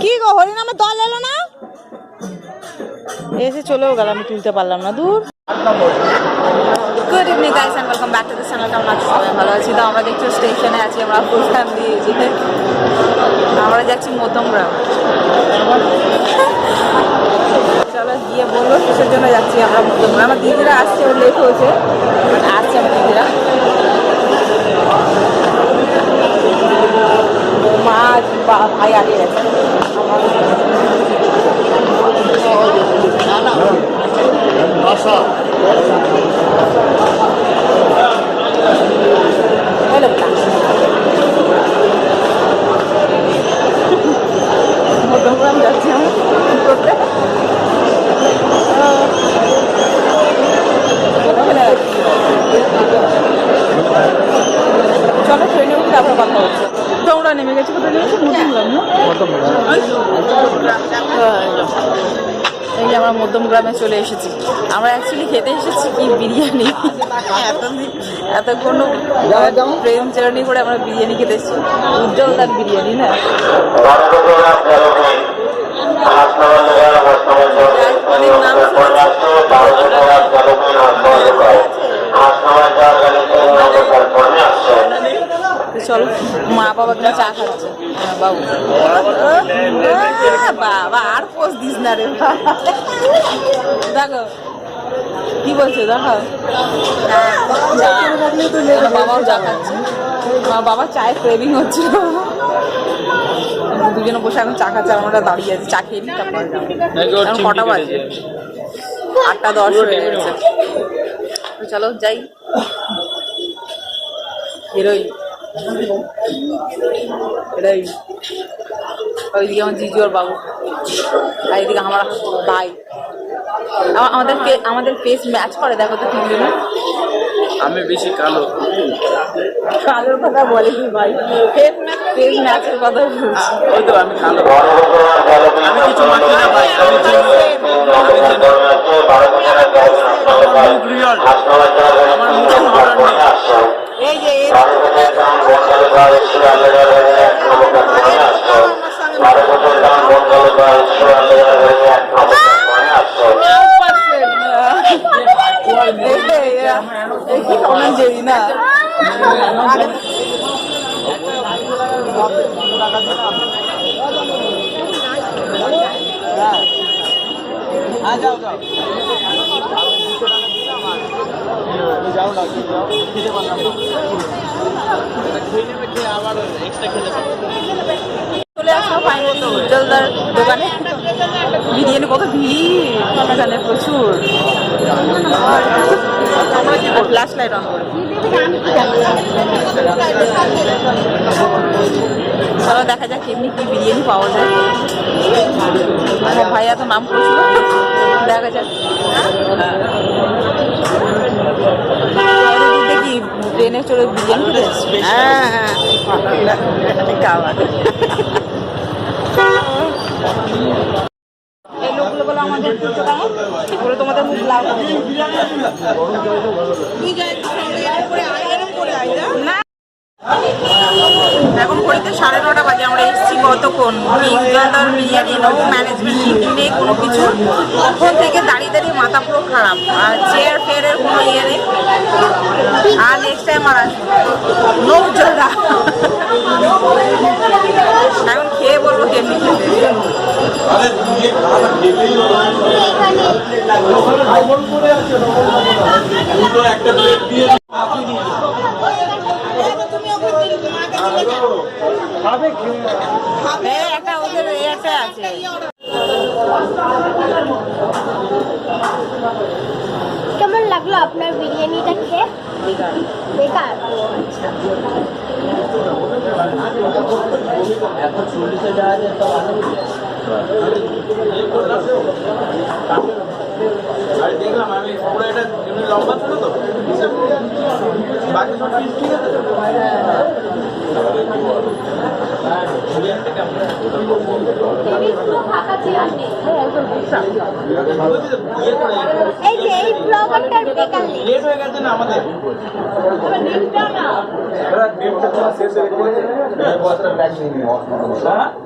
কি গো হরিনামের দল এলো না? এসে চলেও গেলাম তুলতে পারলাম না দূর। Good evening guys and welcome back to the channel কেমন আছো সবাই? ভালো আছি। তো আমরা দেখছি স্টেশনে আছি, আমরা ফুল ফ্যামিলি এই আমরা যাচ্ছি মধ্যমগ্রাম চলো গিয়ে বলব কিসের জন্য যাচ্ছি আমরা মধ্যমগ্রাম আমার দিদিরা আসছে ওর লেট হয়েছে। আসছে আমার দিদিরা মা বা- ভাই আগে গেছে হলো না মধ্যমগ্রাম যাচ্ছি আমি কি করতে কোথায় যাচ্ছি? চলো ট্রেনে উঠে তারপর কথা হচ্ছে তোমরা নেমে গেছি কোথায় নেমেছি মধ্যমগ্রাম না এই যে মধ্যমগ্রামে চলে এসেছি। আমরা অ্যাকচুয়ালি খেতে এসেছি কি বিরিয়ানি? এতক্ষণ ট্রেন জার্নি করে আমরা বিরিয়ানি খেতে এসেছি। উজ্জ্বল তার বিরিয়ানি, না? তো চলো মা বাবা একটা চা খাচ্ছে বাবু। বাবা আর পোষ দিস না রে। দেখো কি বলছে দেখো। বাবাও চা খাচ্ছে। বাবা চায়ের ক্রেভিং হচ্ছিল। দুজনে বসে এখন চা খাচ্ছে আমরা দাঁড়িয়ে আছি চা খেয়ে নিই তারপরে কটা বাজে? আটটা দশ হয়ে গেছে। চলো যাই। হিরোইন। এটাই। ওইদিকে আমার জিজু আর বাবু। আর এইদিকে আমার ভাই। আমা- আমাদের আমাদের ফেস ম্যাচ করে দেখো তো তিনজনে। আমি বেশি কালো। কালোর কথা বলেনি ভাই। ফেস ম্যাচ ফেস ম্যাচের কথা বলছি। ওই তো আমি কালো। আমি কিছু মাখি না ভাই আমি চলে আসলো ফাইনালি কত ভিড় প্রচুর। ফ্ল্যাশ লাইট অন করে। চলো দেখা যাক এমনি কি বিরিয়ানি পাওয়া যায়। আমার ভাইয়া তো নাম করছিল। দেখা যাক। কি ট্রেনে চড়ে বিরিয়ানি হ্যাঁ। হ্যাঁ আমাদের পুজো তোমাদের মুখ এখন ঘড়িতে সাড়ে নটা বাজে, আমরা এসেছি কতক্ষণ? কিংজলদার বিরিয়ানি নো ম্যানেজমেন্ট নেই কোনো কিছু। তখন থেকে দাঁড়িয়ে দাঁড়িয়ে মাথা পুরো খারাপ, আর চেয়ার ফেয়ারের কোনো ইয়ে নেই। আর নেক্সট টাইম আর নো। উজ্জ্বলদা এখন খেয়ে বলব কেমনি খেতে। এই একটা ওদের একটা আছে। কেমন লাগল আপনার বিরিয়ানিটা খেয়ে? বেকার। ও আচ্ছা দেখলাম আমি পুরো এটা এমনি লম্বা ছিল তো? এই যে এই ব্লগারটার বেকার লেট হয়ে গেছে না আমাদের? এটা শসা দাও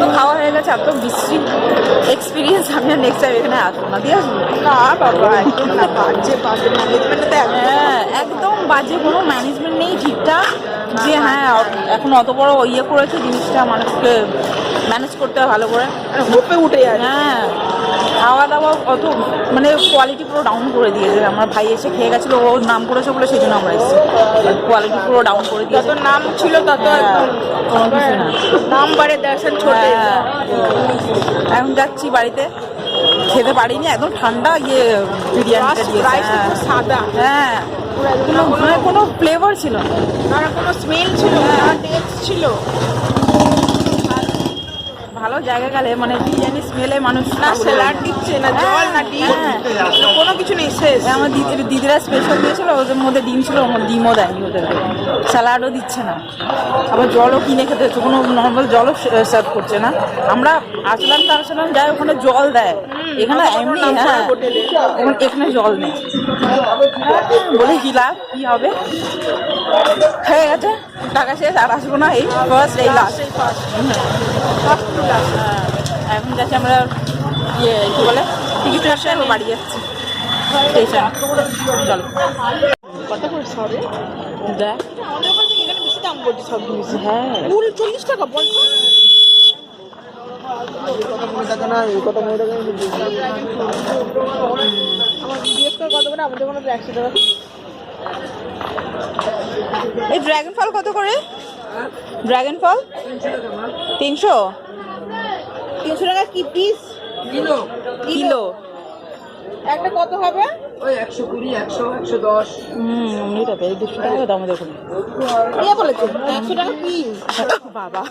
তো খাওয়া হয়ে গেছে এত বিশ্রী এক্সপিরিয়েন্স আমি আর নেক্সট টাইম এখানে আসব না। দিয়ে আসব। না বাবা একদম না বাজে বাজে ম্যানেজমেন্টে হ্যাঁ একদম বাজে কোনো ম্যানেজমেন্ট নেই ঠিকঠাক। যে হ্যাঁ এখন অত বড় ইয়ে করেছে জিনিসটা মানুষকে ম্যানেজ করতে হয় ভালো করে। হোপে উঠে যায়। হ্যাঁ। খাওয়া দাওয়া অত মানে কোয়ালিটি পুরো ডাউন করে দিয়েছে। আমার ভাই এসে খেয়ে গেছিল ওর নাম করেছে বলে সেই জন্য আমরা এসেছি। কোয়ালিটি পুরো ডাউন করে যত দিয়েছে নাম ছিল তত হ্যাঁ, কোনো কিছু না। নাম বাড়ে দর্শন ছোটে। হ্যাঁ, এখন যাচ্ছি বাড়িতে। খেতে পারিনি একদম ঠান্ডা ইয়ে বিরিয়ানিটা দিয়েছে। হ্যাঁ। সাদা। হ্যাঁ। কোনো মানে ফ্লেভার ছিল না। কোনো স্মেল ছিল না টেস্ট ছিল। জায়গা গেলে মানে বিরিয়ানি স্মেলে মানুষ না সেলার হয়ে স্যালাড দিচ্ছে না জল না ডিম হ্যাঁ। কোনো কিছু নেই শেষ। হ্যাঁ, আমার দিদির দিদিরা স্পেশাল দিয়েছিল ওদের মধ্যে ডিম ছিল ওর ডিমও দেয়নি ওদেরকে স্যালাডও দিচ্ছে না। আবার জলও কিনে খেতে হচ্ছে কোনো নর্মাল জলও সার্ভ করছে না। আমরা আসলাম তার আসলাম যাই ওখানে জল দেয়। এখানে এমনি হ্যাঁ এখানে জল নেই। বলে কি লাভ কি হবে? হয়ে গেছে টাকা শেষ আর আসব না এই ফার্স্ট এই লাস্ট এখন যাচ্ছি আমরা ইয়ে কি বলে টিকিট আসছে বাড়ি যাচ্ছি। স্টেশন চলো। কত করে সবে? দেখ। আমাদের ওখান এখানে বেশি দাম বলছে সব জিনিস। হ্যাঁ। চল্লিশ টাকা বলতো আমার জিজ্ঞেস করে কত করে আমাদের কোনো একশো টাকা এই ড্রাগন ফল কত করে? ড্রাগন ফল তিনশো? তিনশো টাকা কি পিস কিলো। কিলো। একটা কত হবে? ওই একশো কুড়ি একশো একশো দশ। হুম এটা এই দুশো টাকা দাম আমাদের ওখানে কে বলেছে একশো টাকা পিস বাবা।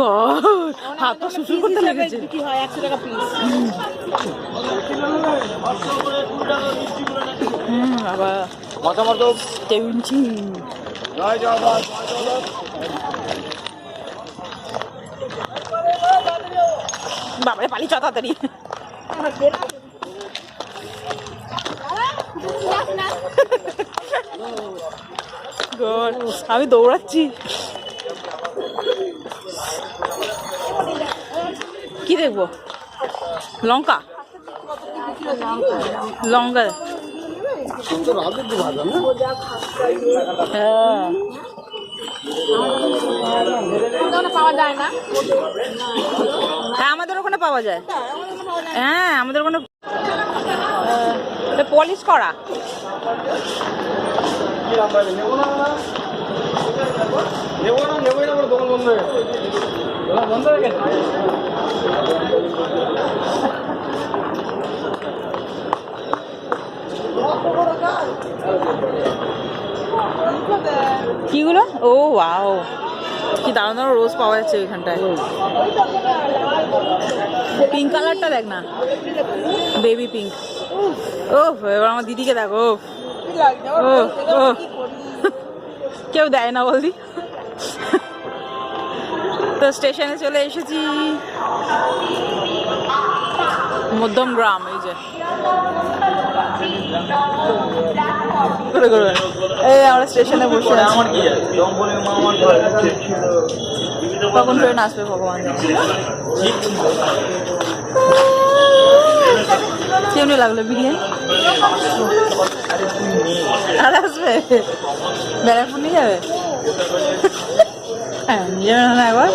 গড হাত শুশুর করতে লেগেছে। কি হয় একশো টাকা পিস হুম বাবা। জয় জগন্নাথ বাবারে পালি চ তাড়াতাড়ি। আমি দৌড়াচ্ছি। কি দেখব লঙ্কা? লঙ্কা। হ্যাঁ। হ্যাঁ আমাদের ওখানে পাওয়া যায়। হ্যাঁ আমাদের ওখানে পলিশ করা। নেব না, নেবোই না বন্ধ হয়ে গেছে? কিগুলো? ও ওয়াও। কি দারুণ দারুণ রোজ পাওয়া যাচ্ছে ওইখানটায়। পিঙ্ক কালারটা দেখ না। বেবি পিঙ্ক ও এবার আমার দিদিকে দেখো ও কেউ দেয় না বলদি তো স্টেশনে চলে এসেছি। মধ্যম গ্রাম, এই যে। এই আমরা স্টেশনে বসে আমার কি কখন ট্রেন আসবে ভগবান? কেমনি লাগল বিরিয়ানি? আর আসবে? ব্যারাকপুর নিয়ে যাবে? হ্যাঁ একবার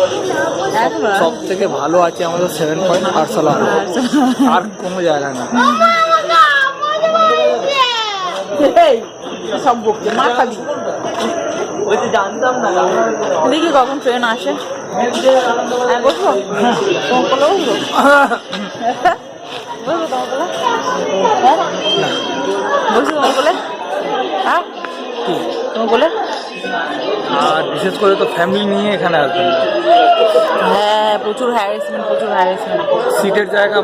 একবার সব থেকে ভালো আছে আমাদের সেভেন পয়েন্ট আটশোলা আর কোনো জায়গায় না এই সব বকছে মা খাবি। দেখি কখন ট্রেন আসে। হ্যাঁ বসবো বসবো বসবো হ্যাঁ? বসবো হ্যাঁ তোমার কোলে আর বিশেষ করে তো ফ্যামিলি নিয়ে এখানে আসবেন হ্যাঁ প্রচুর হ্যারাসমেন্ট প্রচুর হ্যারাসমেন্ট সিটের জায়গা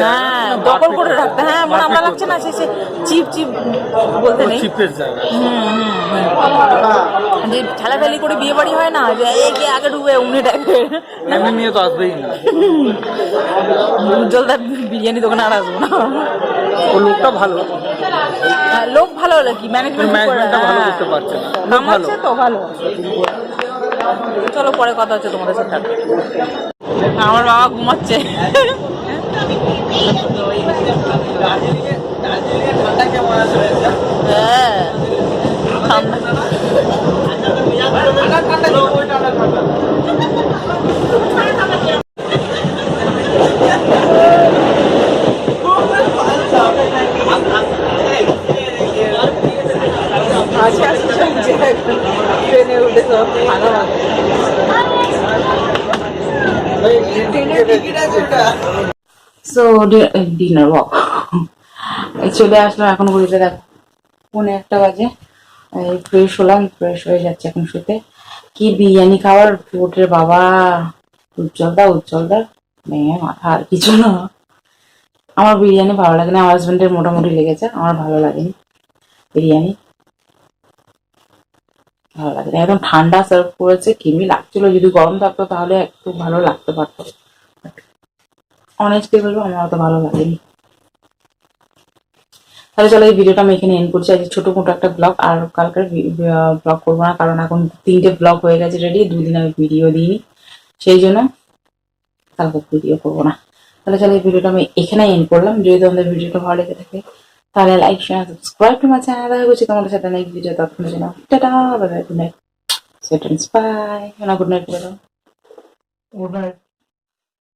হ্যাঁ দখল করে রাখতে। হ্যাঁ মানে আমরা লাগছে না শেষে চিপ চিপ বলতে নেই। চিপের জায়গা। যে ঠেলাঠেলি করে বিয়ে বাড়ি হয় না যে এই কে আগে ঢুকবে উনি টাইপের ফ্যামিলি নিয়ে তো আসবেই না। উজ্জ্বলদার বিরিয়ানি দোকানে আর আসব না। ও লোকটা ভালো। লোক ভালো হলো কি? ম্যানেজমেন্ট ভালো করতে পারছে না। লোক তো ভালো। চলো পরে কথা হচ্ছে তোমাদের সাথে। আমার বাবা ঘুমাচ্ছে। হ্যাঁ। ঠান্ডা আজকে আসছে শুনছি ট্রেনে উঠে সব ভালো ট্রেনের টিকিট আছে সো ডিনার চলে আসলো এখন ঘুরিতে। দেখো, পৌনে একটা বাজে। ফ্রেশ হলাম ফ্রেশ হয়ে যাচ্ছে এখন শুতে। কি বিরিয়ানি খাওয়ার? ওটের বাবা। উজ্জ্বলদা উজ্জ্বলদা মেয়ে, মাথা, আর কিছু না। আমার বিরিয়ানি ভালো লাগে না, আমার হাজবেন্ডের মোটামুটি লেগেছে, আমার ভালো লাগেনি। বিরিয়ানি। ভালো লাগে না। একদম ঠান্ডা সার্ভ করেছে কিমি লাগছিল। যদি গরম থাকতো তাহলে একটু ভালো লাগতে পারতো। অনেস্টলি বলব, আমার অত ভালো লাগেনি। তাহলে চলো, এই ভিডিওটা আমি এখানে এন্ড করছি। আজকে ছোট মোটো একটা ব্লগ আর কালকের ব্লগ করব না, কারণ এখন তিনটে ব্লগ হয়ে গেছে রেডি দুদিন আমি ভিডিও দিইনি। সেই জন্য কালকে ভিডিও করব না। তাহলে চলো, এই ভিডিওটা আমি এখানে এন্ড করলাম। যদি তোমাদের ভিডিওটা ভালো লেগে থাকে তাহলে like share subscribe to my channel দেখা করছি তোমাদের সাথে নেক্সট ভিডিও ততক্ষণের জন্য tata bye bye good night সেটেন্স bye good night বলো গুড নাইট